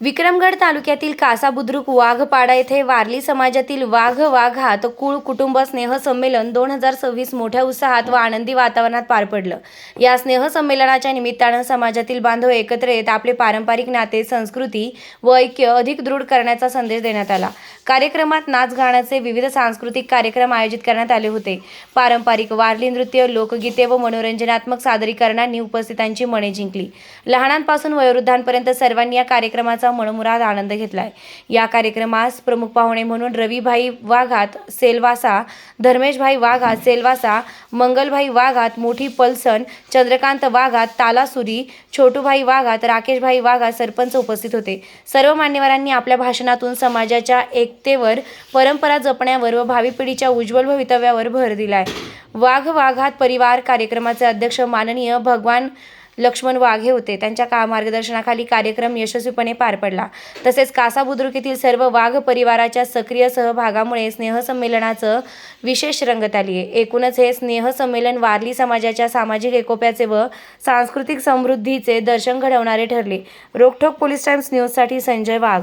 विक्रमगड तालुक्यातील कासा बुद्रुक वाघपाडा येथे वारली समाजातील वाघ वाघात कुळ कुटुंब स्नेह संमेलन दोन हजार सव्वीस मोठ्या उत्साहात व आनंदी वातावरणात पार पडलं. या स्नेह संमेलनाच्या निमित्तानं समाजातील बांधव एकत्र येत आपले पारंपरिक नाते संस्कृती व ऐक्य अधिक दृढ करण्याचा संदेश देण्यात आला. कार्यक्रमात नाच गाण्याचे विविध सांस्कृतिक कार्यक्रम आयोजित करण्यात आले होते. पारंपरिक वारली नृत्य लोकगीते व मनोरंजनात्मक सादरीकरणांनी उपस्थितांची मने जिंकली. लहानांपासून वयोवृद्धांपर्यंत सर्वांनी या कार्यक्रमाचा मनमुराद आनंद घेतलाय. या कार्यक्रमास प्रमुख पाहुणे म्हणून रविभाई वाघात सेलवासा धर्मेशभाई वाघात सेलवासा मंगलभाई वाघात मोठी पलसन चंद्रकांत वाघात तालासुरी छोटूभाई वाघात राकेशभाई वाघात सरपंच उपस्थित होते. सर्व मान्यवरांनी आपल्या भाषणातून समाजाच्या एक एकतेवर परंपरा जपण्यावर व भावी पिढीच्या उज्ज्वल भवितव्यावर भर दिला आहे वाघ वाघात परिवार कार्यक्रमाचे अध्यक्ष माननीय भगवान लक्ष्मण वाघ हे होते. त्यांच्या का मार्गदर्शनाखाली कार्यक्रम यशस्वीपणे पार पडला. तसेच कासा बुद्रुक येथील सर्व वाघ परिवाराच्या सक्रिय सहभागामुळे स्नेहसंमेलनाचं विशेष रंगत आली आहे. एकूणच हे स्नेहसंमेलन वारली समाजाच्या सामाजिक एकोप्याचे व सांस्कृतिक समृद्धीचे दर्शन घडवणारे ठरले. रोकठोक पोलीस टाइम्स न्यूजसाठी संजय वाघ.